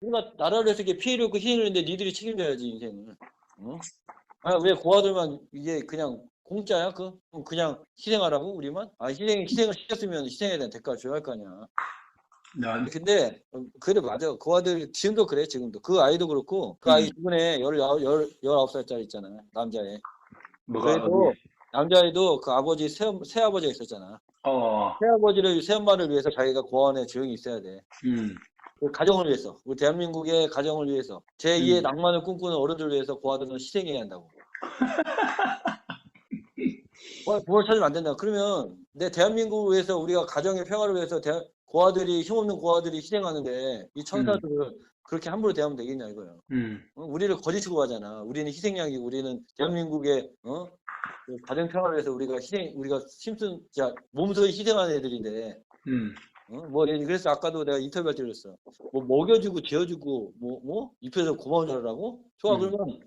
우리가 나라를 위해서 이렇게 피해를 입고 희생을 했는데 니들이 책임져야지 인생을. 어? 아왜 고아들만 이게 그냥 공짜야? 그 그냥 희생하라고 우리만? 아 희생 희생을 시켰으면 희생에 대한 대가를 줘야 할 거 아니야. 나 근데 어, 그래 맞아. 그 아들 지금도 그래 지금도 그 아이도 그렇고 그 아이 음. 이번에 열열 열아홉 살짜리 있잖아 남자애. 뭐가 그래도 남자애도 그 아버지 새, 새 아버지가 있었잖아. 어, 새 아버지를 새 엄마를 위해서 자기가 고아원에 조용히 있어야 돼. 음, 그 가정을 위해서, 우리 대한민국의 가정을 위해서, 제2의 음. 낭만을 꿈꾸는 어른들을 위해서 고아들은 희생해야 한다고. 어, 부모를 찾으면 안 된다. 그러면 내 대한민국을 위해서 우리가 가정의 평화를 위해서 대- 고아들이 힘없는 고아들이 희생하는데 이 천사들을 그렇게 함부로 대하면 되겠냐 이거예요. 음, 어, 우리를 거짓 취급하잖아. 우리는 희생양이고 우리는 대한민국의 어? 그 가정 평화를 위해서 우리가 희생 우리가 힘쓴 자 몸소리 희생하는 애들인데 음, 어? 뭐 예, 그래서 아까도 내가 인터뷰할 때 그랬어. 뭐 먹여주고 재워주고 뭐뭐 입에서 고마운 줄 알라고? 좋아 음. 그러면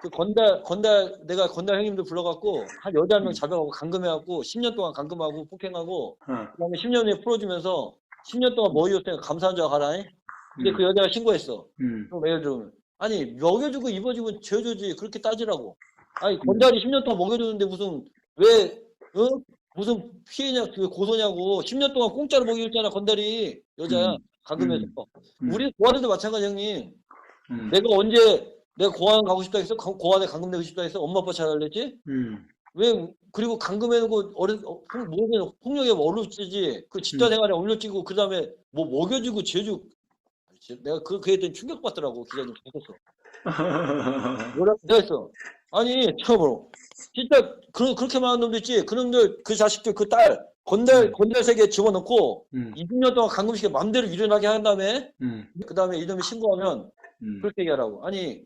그 건달 건달 내가 건달 형님들 불러갖고 한 여자 한명 음. 잡아가고 감금해갖고 10년 동안 감금하고 폭행하고 어, 그다음에 10년 후에 풀어주면서 10년 동안 먹여줬으니까 감사한 줄 알아? 근데 음, 그 여자가 신고했어. 음, 그럼 예를 들면 아니 먹여주고 입어주고 재워주지 그렇게 따지라고. 아니 건달이 10년 동안 먹여줬는데 무슨 왜 어? 무슨 피해냐 그 고소냐고 10년 동안 공짜로 먹여줬잖아 건달이. 여자야 음. 감금해서. 음. 우리 고아들도 마찬가지 형님. 음, 내가 언제 내가 고아원 가고 싶다 했어 고- 고아원에 감금되고 싶다 했어 엄마 아빠 찾아달랬지? 음, 왜 그리고 감금해놓고 어린 어, 폭- 뭐냐면 폭력에 어렵지. 그 집단 음. 생활에 올려지고 그 다음에 뭐 먹여주고 재주 내가 그 그에 대한 충격 받더라고 기자님. 했었어 뭐라 내가 했어 아니 처음으로 진짜 그 그렇게 많은 놈들 있지. 그놈들 그 자식들 그 딸 건달 음. 건달 세계에 집어넣고 음, 20년 동안 감금시켜 맘대로 일어나게 한 다음에 음, 그 다음에 이놈이 신고하면 음, 그렇게 얘기하라고. 아니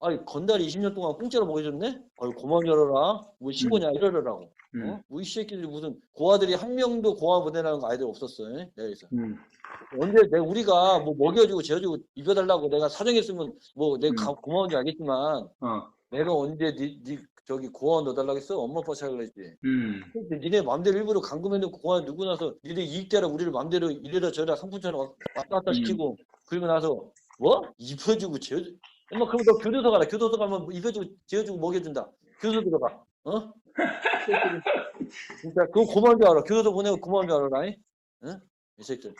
아니 건달이 20년 동안 공짜로 먹여줬네? 어이 고마운 열어라. 뭐 신고냐? 이러라고. 음, 어? 뭐이 새끼들이 무슨 고아들이 한 명도 고아 보내라는 거 아이들 없었어 요 내가 그래서. 음, 언제 내가 우리가 뭐 먹여주고 재워주고 입혀달라고 내가 사정했으면 뭐 내가 음. 가- 고마운지 알겠지만 어, 내가 언제 니, 니 저기 고아원 넣어달라고 했어? 엄마 아빠 찾아달라 했지. 음, 근데 니네 맘대로 일부러 감금해놓고 고아원 누구 나서 니네 이익대라 우리를 맘대로 이래라 저래라 상품처럼 왔- 왔다 갔다 음. 시키고 그리고 나서 뭐? 입혀주고 재워주 엄마 그럼 너 교도소 가라 교도소 가면 뭐 입혀주고 재워주고 먹여준다 교도소 들어가 어? 진짜 그거 고마운 줄 알아 교도소 보내고 고마운 줄 알아라 잉? 응? 이 새끼들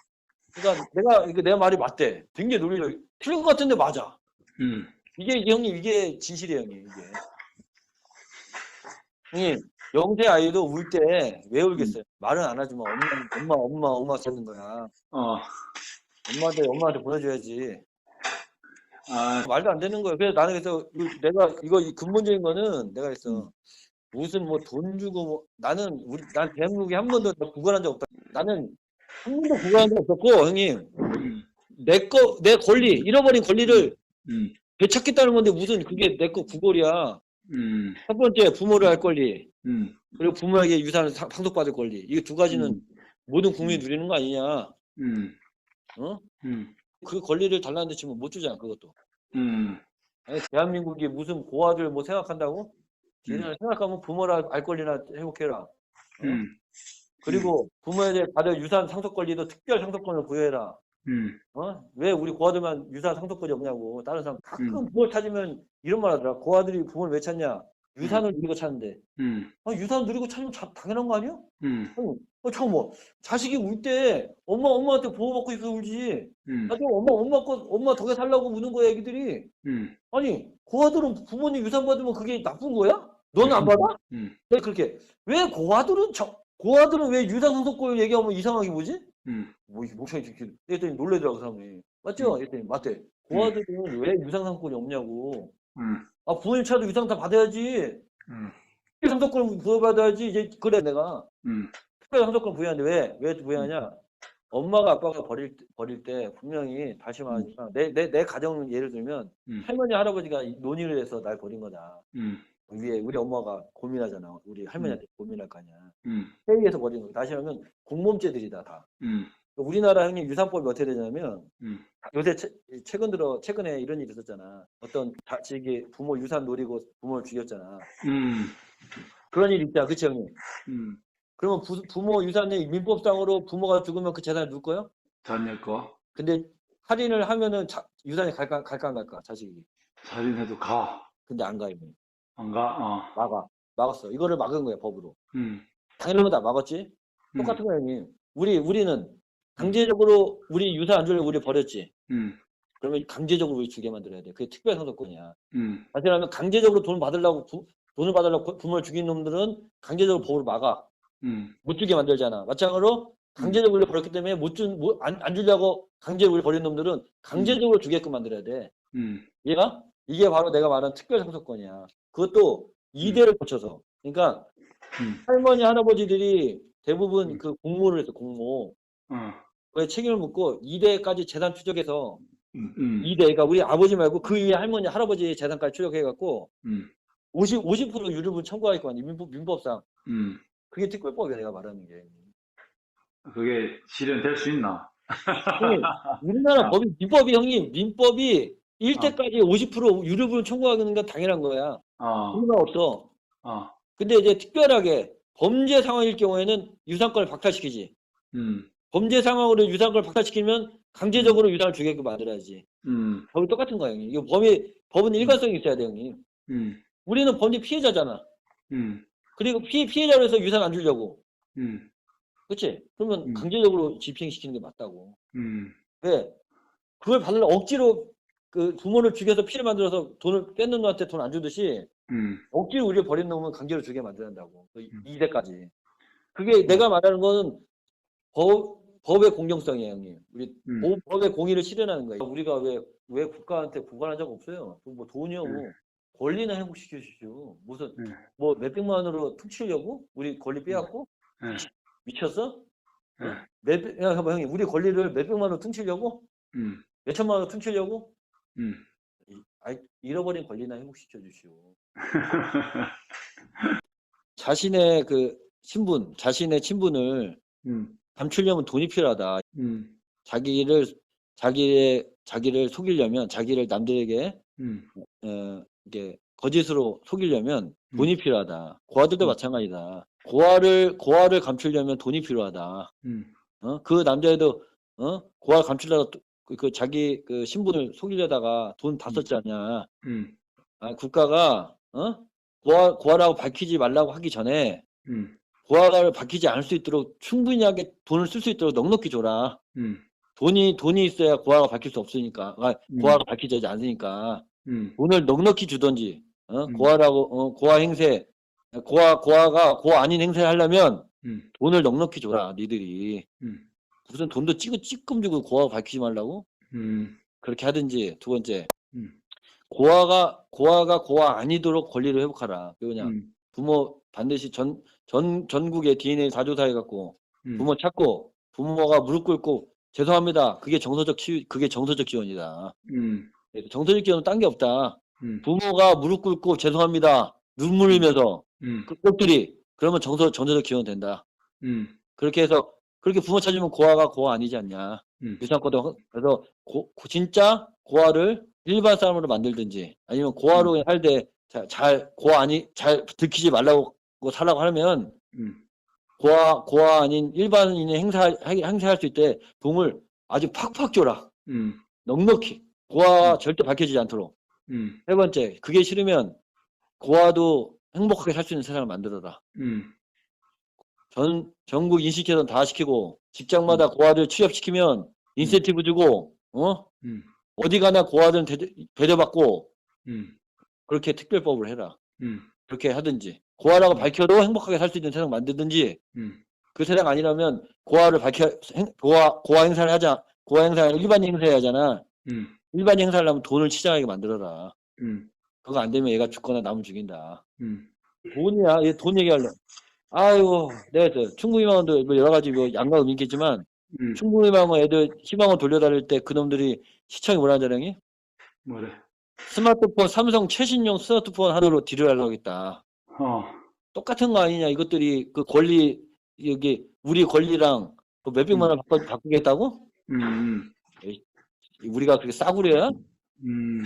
그러니까 내가 이게 내 말이 맞대 굉장히 논리적 틀린 것 같은데 맞아 음, 이게 형님 이게 진실이에요 형님 이게. 형님 영세 아이도 울 때 왜 울겠어요? 말은 안 하지만 엄마 엄마 엄마 엄마 찾는 거야. 어, 엄마한테 엄마한테 보내줘야지. 아, 말도 안 되는 거예요 그래서 나는 그래서 이- 내가 이거 이 근본적인 거는 내가 그랬어. 음. 무슨 뭐 돈 주고 뭐 나는 우리 난 대한민국에 한 번도 구걸한 적 없다. 나는 한 번도 구걸한 적 없었고 형님. 음, 내 거 내 권리 잃어버린 권리를 음, 되찾겠다는 건데 무슨 그게 내 거 구걸이야. 음, 첫 번째 부모를 할 권리. 음, 그리고 부모에게 유산을 상- 상속받을 권리. 이 두 가지는 음. 모든 국민이 누리는 거 아니냐. 음, 어? 음, 그 권리를 달라는 데 지금 못 주잖아 그것도. 음, 아니, 대한민국이 무슨 고아들 뭐 생각한다고? 걔네를 생각하면 부모를 알 권리나 회복해라. 음, 그리고 부모에 대해 받을 유산 상속 권리도 특별 상속권을 부여해라 음, 어? 왜 우리 고아들만 유산 상속권이 없냐고 다른 사람 가끔 음. 부모 찾으면 이런 말 하더라 고아들이 부모를 왜 찾냐 유산을 누리고 찾는데 음, 아, 유산 누리고 찾으면 자- 당연한 거 아니야? 음, 어, 잠깐만. 자식이 울 때 엄마, 엄마한테 보호받고 있어 울지. 음, 나도 엄마, 엄마 거, 엄마 덕에 살라고 우는 거야, 애기들이. 음, 아니, 고아들은 부모님 유산 받으면 그게 나쁜 거야? 너는 안 받아? 음, 왜 그렇게. 왜 고아들은, 저, 고아들은 왜 유산 상속권 얘기하면 이상하게 보지? 음, 뭐, 이 목소리 이렇게. 그랬더니 놀래더라고, 사람들이. 맞죠? 그랬더니, 맞대. 고아들은 왜 유산 상속권이 없냐고. 음, 아, 부모님 차도 유산 다 받아야지. 음, 상속권 부여받아야지. 이제 그래, 내가. 음, 특별 상속권 부여하는데 왜? 왜 부여하냐? 엄마가 아빠가 버릴, 때- 버릴 때 분명히 다시 말하지만 내, 내, 내 가정 예를 들면 음. 할머니, 할아버지가 이- 논의를 해서 날 버린 거다. 음, 위에 우리 엄마가 고민하잖아. 우리 할머니한테 고민할 거 아니야. 음, 회의에서 버린 거. 다시 하면 공범죄들이다, 다. 음, 우리나라 형님 유산법이 어떻게 되냐면 음, 요새 최, 최근 들어 최근에 이런 일이 있었잖아. 어떤 자식이 부모 유산 노리고 부모를 죽였잖아. 음, 그런 일 있잖아. 그치 형님? 음, 그러면 부, 부모 유산이 민법상으로 부모가 죽으면 그 재산을 누울 거예요? 전내 거, 근데 살인을 하면은 자- 유산이 갈까 갈까 안 갈까 자식이. 살인해도 가. 근데 안 가, 이미. 안 가? 어. 막아. 막았어. 이거를 막은 거야, 법으로. 음. 당연히 다 막았지? 음. 똑같은 거야, 형님. 우리, 우리는 강제적으로 우리 유산 안 주려고 우리 버렸지. 음. 그러면 강제적으로 우리 주게 만들어야 돼. 그게 특별 상속권이야. 음. 다시 말하면 강제적으로 돈을 받으려고, 부- 돈을 받으려고 부모를 죽인 놈들은 강제적으로 법으로 막아. 음. 못 주게 만들잖아. 마찬가지로 강제적으로 우리 버렸기 때문에 못 준, 못- 안, 안 주려고 강제로 우리 버린 놈들은 강제적으로 주게끔 만들어야 돼. 음. 얘가? 이게 바로 내가 말한 특별 상속권이야. 그것도 2대를 거쳐서. 그러니까 음. 할머니, 할아버지들이 대부분 그 공모를 했어, 공모. 어. 그에 책임을 묻고 2대까지 재산 추적해서 음. 2대, 그러니까 우리 아버지 말고 그 위에 할머니, 할아버지 재산까지 추적해갖고 음. 50, 50% 유류분 청구할 거 아니야, 민법, 민법상. 음. 그게 특별법이야, 내가 말하는 게. 그게 실현될 수 있나? 우리나라 법이, 민법이, 형님, 민법이 1대까지 50% 유류분 청구하는 건 당연한 거야. 어. 그런 없어. 어. 근데 이제 특별하게 범죄 상황일 경우에는 유산권을 박탈시키지. 음. 범죄 상황으로 유산권을 박탈시키면 강제적으로 유산을 주게끔 만들어야지. 음. 법이 똑같은 거야, 형님. 이거 범위, 법은 일관성이 있어야 돼, 형님. 음. 우리는 범죄 피해자잖아. 음. 그리고 피, 피해자로 해서 유산 안 주려고. 음. 그치? 그러면 음. 강제적으로 집행시키는 게 맞다고. 음. 왜? 그걸 받으려 억지로 그 부모를 죽여서 피를 만들어서 돈을 뺏는 놈한테 돈 안 주듯이 음. 억지로 우리를 버린 놈은 강제로 주게 만든다고. 그 음. 2대까지. 그게 내가 말하는 거는 법, 법의 공정성이에요, 형님. 우리 음. 법- 법의 공의를 실현하는 거예요. 우리가 왜, 왜 국가한테 보관한 적 없어요? 뭐 돈이요, 뭐. 네. 권리나 회복시켜 주시오. 무슨, 네. 뭐 몇백만 원으로 퉁치려고? 우리 권리 빼앗고? 네. 미쳤어? 네. 몇, 야, 봐봐, 형님. 우리 권리를 몇백만 원으로 퉁치려고? 음. 몇천만 원으로 퉁치려고? 음. 이- 아이, 잃어버린 권리나 회복시켜 주시오. 자신의 그 신분, 자신의 친분을 음. 감추려면 돈이 필요하다. 음. 자기를 자기의 자기를 속이려면 자기를 남들에게 음. 어, 이게 거짓으로 속이려면 음. 돈이 필요하다. 고아들도 음. 마찬가지다. 고아를 고아를 감추려면 돈이 필요하다. 음. 어? 그 남자애도 어? 고아 감추려다 또 그, 그 자기 그 신분을 속이려다가 돈다 음. 썼지 않냐. 음. 아, 국가가 어? 고아 고아라고 밝히지 말라고 하기 전에 음. 고아를 밝히지 않을 수 있도록 충분하게 돈을 쓸 수 있도록 넉넉히 줘라. 음. 돈이 돈이 있어야 고아가 밝힐 수 없으니까 아, 음. 고아가 밝히지 않으니까 음. 돈을 넉넉히 주던지 어? 음. 고아라고 어, 고아 행세 고아 고아가 고아 아닌 행세를 하려면 음. 돈을 넉넉히 줘라 니들이 음. 무슨 돈도 찌고 찌끔 주고 고아 밝히지 말라고 음. 그렇게 하든지 두 번째 음. 고아가 고아가 고아 아니도록 권리를 회복하라 왜냐 음. 부모 반드시 전, 전 전국의 DNA 가조사해 갖고 음. 부모 찾고 부모가 무릎 꿇고 죄송합니다 그게 정서적 치유 그게 정서적 지원이다 음. 그래서 정서적 지원은 딴 게 없다 음. 부모가 무릎 꿇고 죄송합니다 눈물 흘리면서 음. 그 것들이 그러면 정서 정서적 지원 된다 음. 그렇게 해서 그렇게 부모 찾으면 고아가 고아 아니지 않냐 음. 유산권도 그래서 고, 고- 진짜 고아를 일반 사람으로 만들든지 아니면 고아로 할때 잘 고아 아니 잘 들키지 말라고 살라고 하면 음. 고아 고아 아닌 일반인이 행사 행사할 수 있대 돈을 아주 팍팍 줘라 음. 넉넉히 고아 음. 절대 밝혀지지 않도록 음. 세 번째 그게 싫으면 고아도 행복하게 살 수 있는 세상을 만들어라 음. 전 전국 인식 개선 다 시키고 직장마다 고아들 취업시키면 인센티브 주고 어 음. 어디 가나 고아들은 대- 배려 받고 음. 그렇게 특별법을 해라 음. 그렇게 하든지 고아라고 음. 밝혀도 행복하게 살 수 있는 세상 만들든지 음. 그 세상 아니라면 고아를 밝혀 행, 고아 고아 행사를 하자 고아 행사 일반 행사해야 하잖아 음. 일반 행사를 하면 돈을 치장하게 만들어라 음. 그거 안 되면 얘가 죽거나 남을 죽인다 음. 돈이야 얘 돈 얘기할래 아이고 내가 저 충북희망원도 뭐 여러 가지 뭐 양가음 있겠지만 음. 충북희망원 애들 희망원 돌려다닐 때 그놈들이 시청이 뭐라 하잖아요 뭐래? 스마트폰 삼성 최신용 스마트폰 하나로 딜을 하려고 했다 어. 똑같은 거 아니냐 이것들이 그 권리 여기 우리 권리랑 그 몇백만 원 바꿔, 바꾸겠다고 음. 음. 우리가 그렇게 싸구려야 음.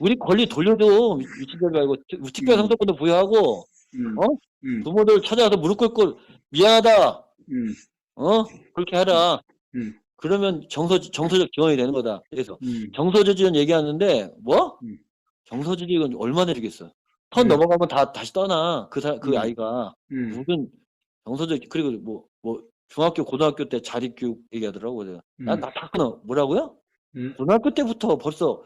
우리 권리 돌려줘 미- 미친들 말고 특- 특별 음. 상속권도 부여하고 음. 어? 음. 부모들 찾아와서 무릎 꿇고 미안하다 음. 어 그렇게 하라 음. 그러면 정서 정서적 지원이 되는 거다. 그래서 음. 정서적 지원 얘기하는데 뭐? 음. 정서적 지원 얼마 내주겠어? 턴 음. 넘어가면 다 다시 떠나 그 사, 그 음. 아이가 음. 무슨 정서적 그리고 뭐뭐 중학교 고등학교 때 자립교육 얘기하더라고 내가 음. 난다 끊어 뭐라고요? 음. 고등학교 때부터 벌써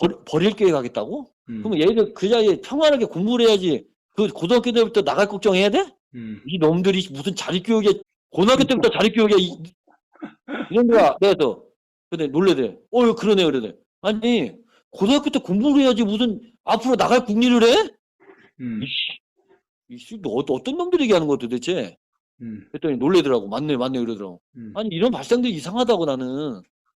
버, 버릴 계획 하겠다고? 음. 그럼 얘들 그 자리에 평안하게 공부를 해야지 그 고등학교 때부터 나갈 걱정해야 돼? 음. 이 놈들이 무슨 자립교육에 고등학교 때부터 자립교육에 이, 이런 데가 내가 근데 놀래대 어 그러네 그러네 아니 고등학교 때 공부를 해야지 무슨 앞으로 나갈 국리를 해? 음. 이씨 너 어- 어떤 놈들이 얘기하는 거야 도대체 음. 그랬더니 놀래더라고 맞네 맞네 그러더라고 음. 아니 이런 발상들이 이상하다고 나는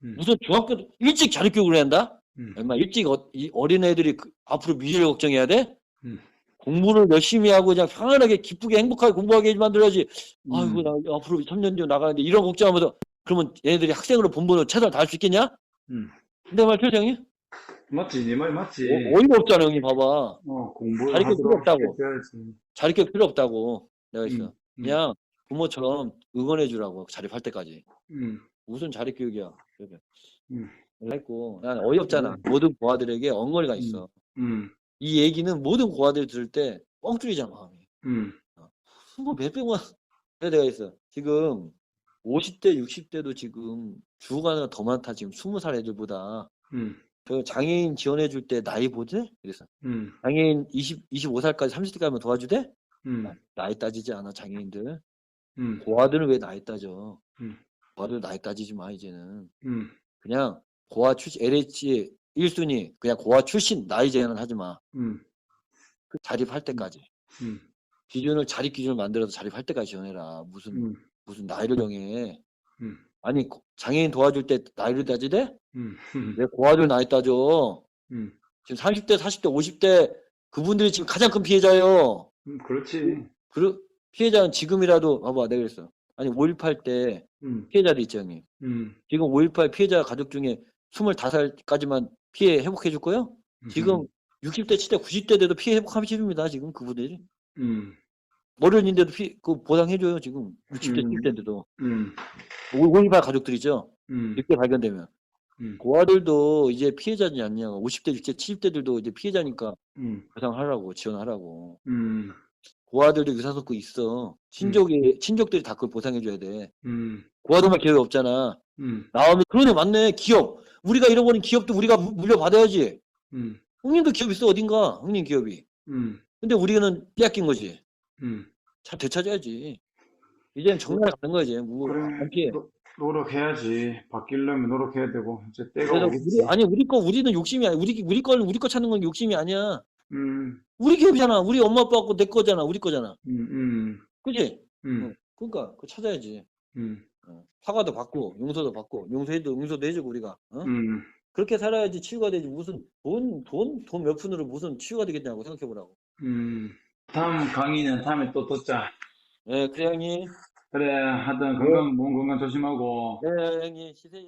음. 무슨 중학교 때 일찍 자립교육을 해야 한다? 음. 얼마 일찍 어, 이 어린애들이 그- 앞으로 미래를 걱정해야 돼? 음. 공부를 열심히 하고 그냥 편안하게 기쁘게 행복하게 공부하게 만들어야지 음. 아이고 나 앞으로 3년 뒤에 나가는데 이런 걱정하면서 그러면 얘네들이 학생으로 본보는 최선을 다할 수 있겠냐? 음. 내말 틀려 형님? 맞지, 네 말 맞지. 어, 어이가 없잖아 형님 봐봐 어, 공부를 자립교 필요 없다고. 자립교육 필요 없다고 내가 있어 음. 음. 그냥 부모처럼 응원해 주라고 자립할 때까지 음. 무슨 자립 교육이야 그렇게 음. 했고 난 어이없잖아 모든 고아들에게 엉거리가 있어 음. 이 얘기는 모든 고아들이 들을 때 뻥 뚫리잖아 마음이 음. 뭐 몇백만 내가 있어 지금 50대 60대도 지금 주가가 더 많다 지금 20살 애들보다 음. 그 장애인 지원해 줄 때 나이 보지? 그래서 음. 장애인 20, 25살까지 30대 가면 도와주대? 음. 나이 따지지 않아 장애인들 음. 고아들은 왜 나이 따져 음. 고아들 나이 따지지 마 이제는 음. 그냥 고아 출신 LH 1순위 그냥 고아 출신 나이 제한은 하지 마 음. 그 자립할 때까지 음. 기준을 자립 기준을 만들어서 자립할 때까지 지원해라 무슨 음. 무슨 나이를 정해 음. 아니 고- 장애인 도와줄 때 나이를 따지대? 음. 음. 왜 고아들 나이 따져? 음. 지금 30대, 40대, 50대 그분들이 지금 가장 큰 피해자예요. 음. 그렇지. 그 피해자는 지금이라도 봐봐 내가 그랬어. 아니 5.18때 음. 피해자들 있죠 형님. 음. 지금 5.18 피해자 가족 중에 25살까지만 피해 회복해 줄 거예요? 지금 60대, 70대, 90대 돼도 피해 회복하십니다 지금 그분들이. 음. 어른인데도 피, 그 보상해줘요 지금 60대, 음. 70대인데도. 음. 5.18 가족들이죠. 음. 늦게 발견되면. 음. 고아들도 이제 피해자지 않냐. 50대, 60대, 70대들도 이제 피해자니까 음. 보상하라고, 지원하라고. 음. 고아들도 의사소득 있어. 친족이, 친족들이 다 그걸 보상해줘야 돼. 음. 고아들만 기업이 없잖아. 음. 나오면, 그러네, 맞네. 기업. 우리가 잃어버린 기업도 우리가 무- 물려받아야지. 음. 형님도 기업 있어, 어딘가. 형님 기업이. 음. 근데 우리는 빼앗긴 되거지. 음. 잘 되찾아야지. 이제는 정말 가는 거지. 뭐, 그래. 안 피해. 노- 노력해야지. 바뀌려면 노력해야 되고 이제 때가 오겠지. 우리, 아니, 우리 거, 우리는 욕심이 아니야. 우리, 우리 걸, 우리 거 찾는 건 욕심이 아니야. 음. 우리 기업이잖아. 우리 엄마 아빠 거내 거잖아. 우리 거잖아. 음. 음. 그지? 음. 그러니까 그거 찾아야지. 음. 어. 사과도 받고 용서도 받고 용서해도 용서도 해주고 우리가 어? 음. 그렇게 살아야지 치유가 되지 무슨 돈 돈 돈 몇 푼으로 무슨 치유가 되겠냐고 생각해 보라고. 음. 다음 강의는 다음에 또 듣자. 네 그래 형님. 그래, 하여튼 건강, 몸 건강 조심하고. 네 형님 쉬세요.